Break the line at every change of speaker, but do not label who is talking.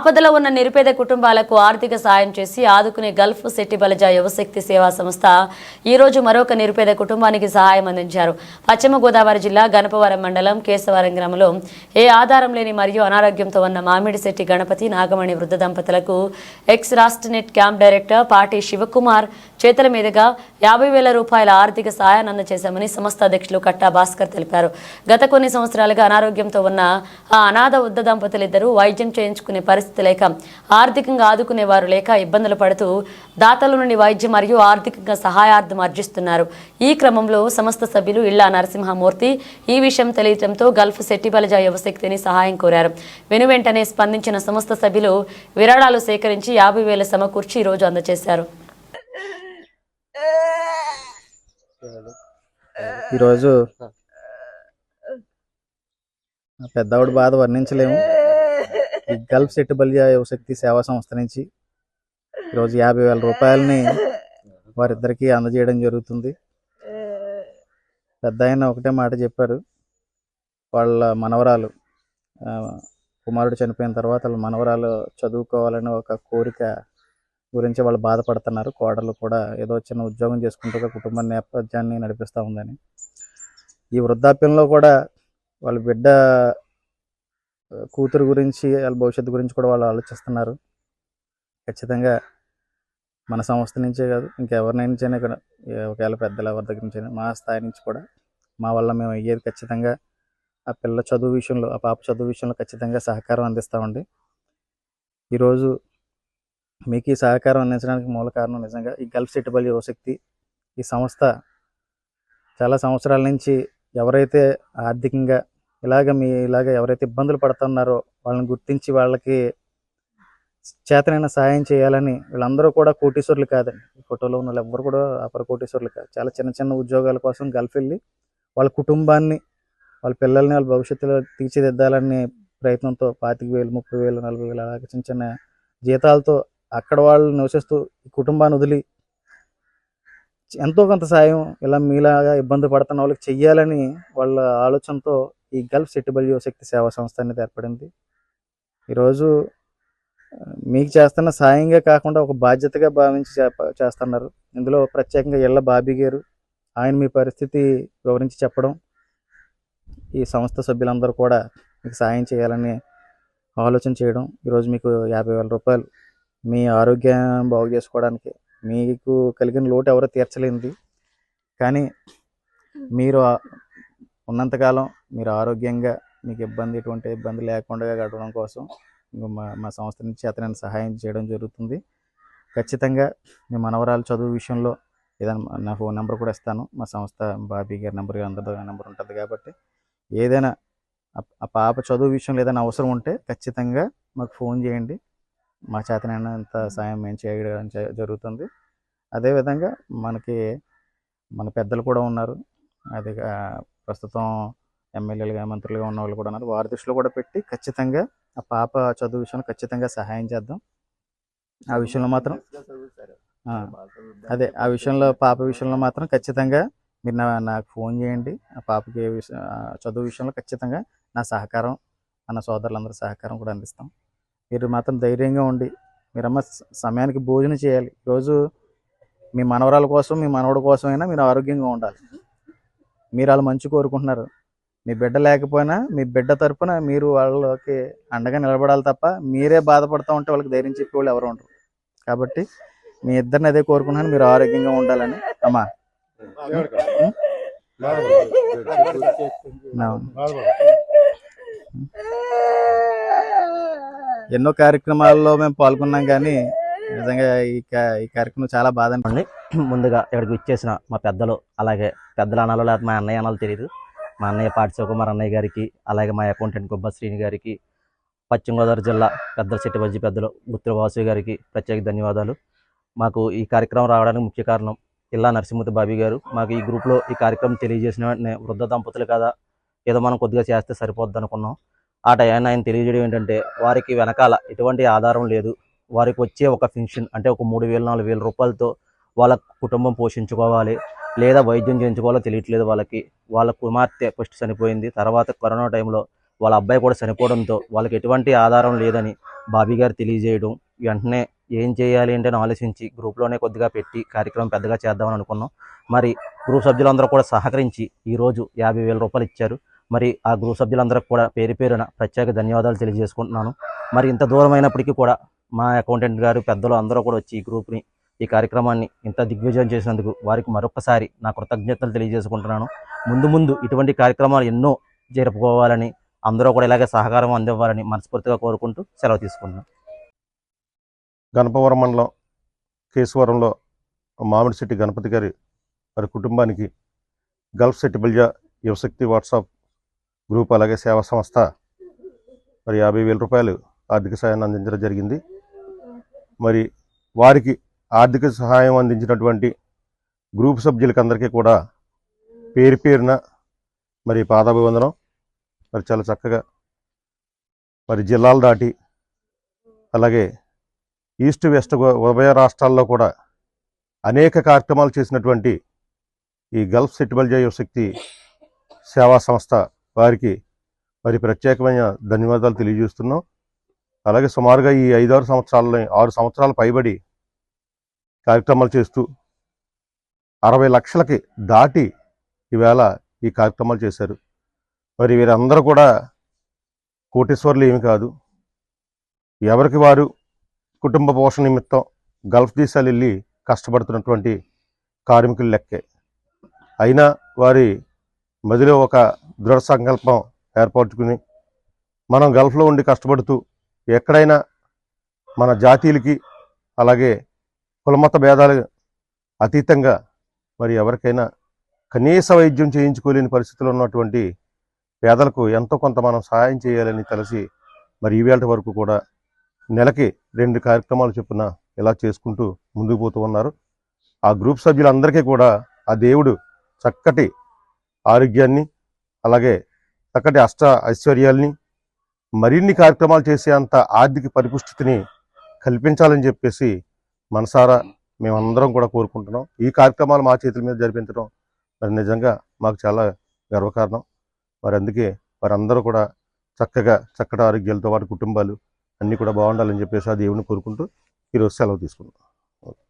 ఆపదలో ఉన్న నిరుపేద కుటుంబాలకు ఆర్థిక సాయం చేసి ఆదుకునే గల్ఫ్ సెట్టిబలజ యువశక్తి సేవా సంస్థ ఈ రోజు మరొక నిరుపేద కుటుంబానికి సహాయం అందించారు. పశ్చిమ గోదావరి జిల్లా గణపవరం మండలం కేశవరం గ్రామంలో ఏ ఆధారం లేని మరియు అనారోగ్యంతో ఉన్న మామిడిశెట్టి గణపతి నాగమణి వృద్ధ దంపతులకు ఎక్స్ రాష్ట్రనెట్ క్యాంప్ డైరెక్టర్ పాటి శివకుమార్ చేతుల మీదుగా యాభై వేల రూపాయల ఆర్థిక సహాయాన్ని అందజేశామని సంస్థ అధ్యక్షులు కట్టా భాస్కర్ తెలిపారు. గత కొన్ని సంవత్సరాలుగా అనారోగ్యంతో ఉన్న ఆ అనాథ వృద్ధ దంపతులిద్దరూ వైద్యం చేయించుకునే పరిస్థితి లేక ఆర్థికంగా ఆదుకునేవారు లేక ఇబ్బందులు పడుతూ దాతల నుండి వైద్యం మరియు ఆర్థికంగా సహాయార్థం అర్జిస్తున్నారు. ఈ క్రమంలో సంస్థ సభ్యులు ఇళ్ళ నరసింహమూర్తి ఈ విషయం తెలియటంతో గల్ఫ్ సెట్టిబలజ యువశక్తిని సహాయం కోరారు. వెను వెంటనే స్పందించిన సంస్థ సభ్యులు విరాళాలు సేకరించి యాభై వేల సమకూర్చి ఈ రోజు అందజేశారు.
ఈరోజు పెద్దవాడి బాధ వర్ణించలేము. ఈ గల్ఫ్ సెట్ బలియా యువశక్తి సేవా సంస్థ నుంచి ఈరోజు యాభై వేల రూపాయలని వారిద్దరికీ అందజేయడం జరుగుతుంది. పెద్ద ఆయన ఒకటే మాట చెప్పారు. వాళ్ళ మనవరాలు కుమారుడు చనిపోయిన తర్వాత వాళ్ళ మనవరాలు చదువుకోవాలని ఒక కోరిక గురించి వాళ్ళు బాధపడుతున్నారు. కోడలు కూడా ఏదో చిన్న ఉద్యోగం చేసుకుంటూ కుటుంబ నేపథ్యాన్ని నడిపిస్తూ ఉందని. ఈ వృద్ధాప్యంలో కూడా వాళ్ళ బిడ్డ కూతురు గురించి వాళ్ళ భవిష్యత్తు గురించి కూడా వాళ్ళు ఆలోచిస్తున్నారు. ఖచ్చితంగా మన సంస్థ నుంచే కాదు ఇంకెవరినైనా ఇక్కడ ఒకవేళ పెద్దల ఎవరి దగ్గర నుంచి మా స్థాయి నుంచి కూడా మా వల్ల మేము అయ్యేది ఖచ్చితంగా ఆ పిల్ల చదువు విషయంలో ఆ పాప చదువు విషయంలో ఖచ్చితంగా సహకారం అందిస్తామండి ఈరోజు మీకు ఈ సహకారం అందించడానికి మూల కారణం నిజంగా ఈ గల్ఫ్ సిటిబల్ యువశక్తి ఈ సంస్థ చాలా సంవత్సరాల నుంచి ఎవరైతే ఆర్థికంగా ఇలాగ మీ ఇలాగ ఎవరైతే ఇబ్బందులు పడుతున్నారో వాళ్ళని గుర్తించి వాళ్ళకి చేతనైన సహాయం చేయాలని వీళ్ళందరూ కూడా కోటీశ్వరులు కాదండి. ఈ ఫోటోలో ఉన్న వాళ్ళు ఎవ్వరు కూడా అపర కోటీశ్వరులు కాదు. చాలా చిన్న చిన్న ఉద్యోగాల కోసం గల్ఫ్ వెళ్ళి వాళ్ళ కుటుంబాన్ని వాళ్ళ పిల్లల్ని వాళ్ళ భవిష్యత్తులో తీర్చిదిద్దాలనే ప్రయత్నంతో పాతిక వేలు ముప్పై వేలు నలభై వేలు అలాగే చిన్న చిన్న జీతాలతో అక్కడ వాళ్ళు నివసిస్తూ ఈ కుటుంబాన్ని వదిలి ఎంతో కొంత సాయం ఇలా మీలాగా ఇబ్బంది పడుతున్న వాళ్ళకి చెయ్యాలని వాళ్ళ ఆలోచనతో ఈ గల్ఫ్ సెటిబల్ యువశక్తి సేవా సంస్థ అనేది ఏర్పడింది. ఈరోజు మీకు చేస్తున్న సాయంగా కాకుండా ఒక బాధ్యతగా భావించి చేస్తున్నారు. ఇందులో ప్రత్యేకంగా ఇళ్ళ బాబీ గారు ఆయన మీ పరిస్థితి వివరించి చెప్పడం ఈ సంస్థ సభ్యులందరూ కూడా మీకు సాయం చేయాలని ఆలోచన చేయడం ఈరోజు మీకు యాభై వేల రూపాయలు మీ ఆరోగ్యం బాగు చేసుకోవడానికి మీకు కలిగిన లోటు ఎవరో తీర్చలేనిది. కానీ మీరు ఉన్నంతకాలం మీరు ఆరోగ్యంగా మీకు ఇబ్బంది ఎటువంటి ఇబ్బంది లేకుండా గడవడం కోసం మా మా సంస్థ నుంచి అతని సహాయం చేయడం జరుగుతుంది. ఖచ్చితంగా మీ మనవరాలు చదువు విషయంలో ఏదైనా నా ఫోన్ నెంబర్ కూడా ఇస్తాను. మా సంస్థ బాబీ గారి నెంబర్ అందరితో నెంబర్ ఉంటుంది కాబట్టి ఏదైనా ఆ పాప చదువు విషయంలో ఏదైనా అవసరం ఉంటే ఖచ్చితంగా మాకు ఫోన్ చేయండి. మా చేతనైనంత సాయం మేము చేయడం జరుగుతుంది. అదేవిధంగా మనకి మన పెద్దలు కూడా ఉన్నారు. అది ప్రస్తుతం ఎమ్మెల్యేలుగా మంత్రులుగా ఉన్న వాళ్ళు కూడా ఉన్నారు. వారి దృష్టిలో కూడా పెట్టి ఖచ్చితంగా ఆ పాప చదువు విషయంలో ఖచ్చితంగా సహాయం చేద్దాం. ఆ విషయంలో మాత్రం అదే ఆ విషయంలో పాప విషయంలో మాత్రం ఖచ్చితంగా మీరు నా నాకు ఫోన్ చేయండి. ఆ పాపకి చదువు విషయంలో ఖచ్చితంగా నా సహకారం మన సోదరులందరి సహకారం కూడా అందిస్తాం. మీరు మాత్రం ధైర్యంగా ఉండి మీరమ్మ సమయానికి భోజనం చేయాలి. ఈరోజు మీ మనవరాల కోసం మీ మనవడి కోసమైనా మీరు ఆరోగ్యంగా ఉండాలి. మీరు వాళ్ళు మంచి కోరుకుంటున్నారు. మీ బిడ్డ లేకపోయినా మీ బిడ్డ తరపున మీరు వాళ్ళకి అండగా నిలబడాలి తప్ప మీరే బాధపడుతూ ఉంటే వాళ్ళకి ధైర్యం చెప్పే వాళ్ళు ఎవరు ఉండరు. కాబట్టి మీ ఇద్దరిని అదే కోరుకుంటున్నాను. మీరు ఆరోగ్యంగా ఉండాలని. అమ్మా. నా- ఎన్నో కార్యక్రమాల్లో మేము పాల్గొన్నాం కానీ నిజంగా ఈ ఈ కార్యక్రమం చాలా బాధ
అనిపండి ముందుగా ఇక్కడికి వచ్చేసిన మా పెద్దలు అలాగే పెద్దలు అనాలో లేకపోతే మా అన్నయ్య అనాలో తెలియదు మా అన్నయ్య పాటి అన్నయ్య గారికి అలాగే మా అకౌంటెంట్ గుబ్బ శ్రీని గారికి పశ్చిమ గోదావరి జిల్లా పెద్దల చెట్టుబజ్జి పెద్దలు గుత్తుల వాసు గారికి ప్రత్యేక ధన్యవాదాలు. మాకు ఈ కార్యక్రమం రావడానికి ముఖ్య కారణం ఇల్లా నరసింహతి బాబీ గారు. మాకు ఈ గ్రూప్లో ఈ కార్యక్రమం తెలియజేసిన వెంటనే వృద్ధ దంపతులు కదా ఏదో మనం కొద్దిగా చేస్తే సరిపోద్ది అనుకున్నాం. ఆ టైం ఆయన తెలియజేయడం ఏంటంటే వారికి వెనకాల ఎటువంటి ఆధారం లేదు. వారికి వచ్చే ఒక పెన్షన్ అంటే ఒక మూడు వేలు నాలుగు వేల రూపాయలతో వాళ్ళ కుటుంబం పోషించుకోవాలి లేదా వైద్యం చేయించుకోవాలో తెలియట్లేదు వాళ్ళకి. వాళ్ళ కుమార్తె ఫస్ట్ చనిపోయింది. తర్వాత కరోనా టైంలో వాళ్ళ అబ్బాయి కూడా చనిపోవడంతో వాళ్ళకి ఎటువంటి ఆధారం లేదని బాబీ గారు తెలియజేయడం. వెంటనే ఏం చేయాలి అంటే ఆలోచించి గ్రూప్లోనే కొద్దిగా పెట్టి కార్యక్రమం పెద్దగా చేద్దామని అనుకున్నాం. మరి గ్రూప్ సభ్యులందరూ కూడా సహకరించి ఈరోజు యాభై వేల రూపాయలు ఇచ్చారు. మరి ఆ గ్రూప్ సభ్యులందరికీ కూడా పేరు పేరున ప్రత్యేక ధన్యవాదాలు తెలియజేసుకుంటున్నాను. మరి ఇంత దూరం అయినప్పటికీ కూడా మా అకౌంటెంట్ గారు పెద్దలు అందరూ కూడా వచ్చి ఈ గ్రూప్ని ఈ కార్యక్రమాన్ని ఇంత దిగ్విజయం చేసినందుకు వారికి మరొకసారి నా కృతజ్ఞతలు తెలియజేసుకుంటున్నాను. ముందు ముందు ఇటువంటి కార్యక్రమాలు ఎన్నో జరుపుకోవాలని అందరూ కూడా ఇలాగే సహకారం అందివ్వాలని మనస్ఫూర్తిగా కోరుకుంటూ సెలవు తీసుకున్నాను
గణపవరం మండలం కేశవరంలో మామిడిశెట్టి గణపతి గారి వారి కుటుంబానికి గల్ఫ్ సెట్టి బిల్జా యువశక్తి వాట్సాప్ గ్రూప్ అలాగే సేవా సంస్థ మరి యాభై వేల రూపాయలు ఆర్థిక సహాయాన్ని అందించడం జరిగింది. మరి వారికి ఆర్థిక సహాయం అందించినటువంటి గ్రూప్ సభ్యులకి అందరికీ కూడా పేరు పేరున మరి పాదాభివందనం. మరి చాలా చక్కగా మరి జిల్లాలు దాటి అలాగే ఈస్ట్ వెస్ట్ ఉభయ రాష్ట్రాల్లో కూడా అనేక కార్యక్రమాలు చేసినటువంటి ఈ గల్ఫ్ సెటిబల్ శక్తి సేవా సంస్థ వారికి మరి ప్రత్యేకమైన ధన్యవాదాలు తెలియజేస్తున్నాం. అలాగే సుమారుగా ఈ ఐదారు సంవత్సరాలని ఆరు సంవత్సరాల పైబడి కార్యక్రమాలు చేస్తూ అరవై లక్షలకి దాటి ఈవేళ ఈ కార్యక్రమాలు చేశారు. మరి వీరందరూ కూడా కోటేశ్వర్లు ఏమి కాదు. ఎవరికి వారు కుటుంబ పోషణ నిమిత్తం గల్ఫ్ దేశాలు వెళ్ళి కష్టపడుతున్నటువంటి కార్మికుల లెక్కే. అయినా వారి మదిలో ఒక దృఢ సంకల్పం ఏర్పరచుకుని మనం గల్ఫ్లో ఉండి కష్టపడుతూ ఎక్కడైనా మన జాతీయులకి అలాగే కులమత భేదాలు అతీతంగా మరి ఎవరికైనా కనీస వైద్యం చేయించుకోలేని పరిస్థితిలో ఉన్నటువంటి పేదలకు ఎంతో కొంత మనం సహాయం చేయాలని తెలిసి మరి ఈవేళ వరకు కూడా నెలకి రెండు కార్యక్రమాలు చొప్పున ఇలా చేసుకుంటూ ముందుకు పోతూ ఉన్నారు. ఆ గ్రూప్ సభ్యులందరికీ కూడా ఆ దేవుడు చక్కటి ఆరోగ్యాన్ని అలాగే చక్కటి అష్ట ఐశ్వర్యాల్ని మరిన్ని కార్యక్రమాలు చేసే అంత ఆర్థిక పరిపుష్టిని కల్పించాలని చెప్పేసి మనసారా మేమందరం కూడా కోరుకుంటున్నాం. ఈ కార్యక్రమాలు మా చేతుల మీద జరిపించడం మరి నిజంగా మాకు చాలా గర్వకారణం. మరి అందుకే వారందరూ కూడా చక్కగా చక్కటి ఆరోగ్యాలతో వారి కుటుంబాలు అన్నీ కూడా బాగుండాలని చెప్పేసి ఆ దేవుని కోరుకుంటూ ఈరోజు సెలవు తీసుకున్నాం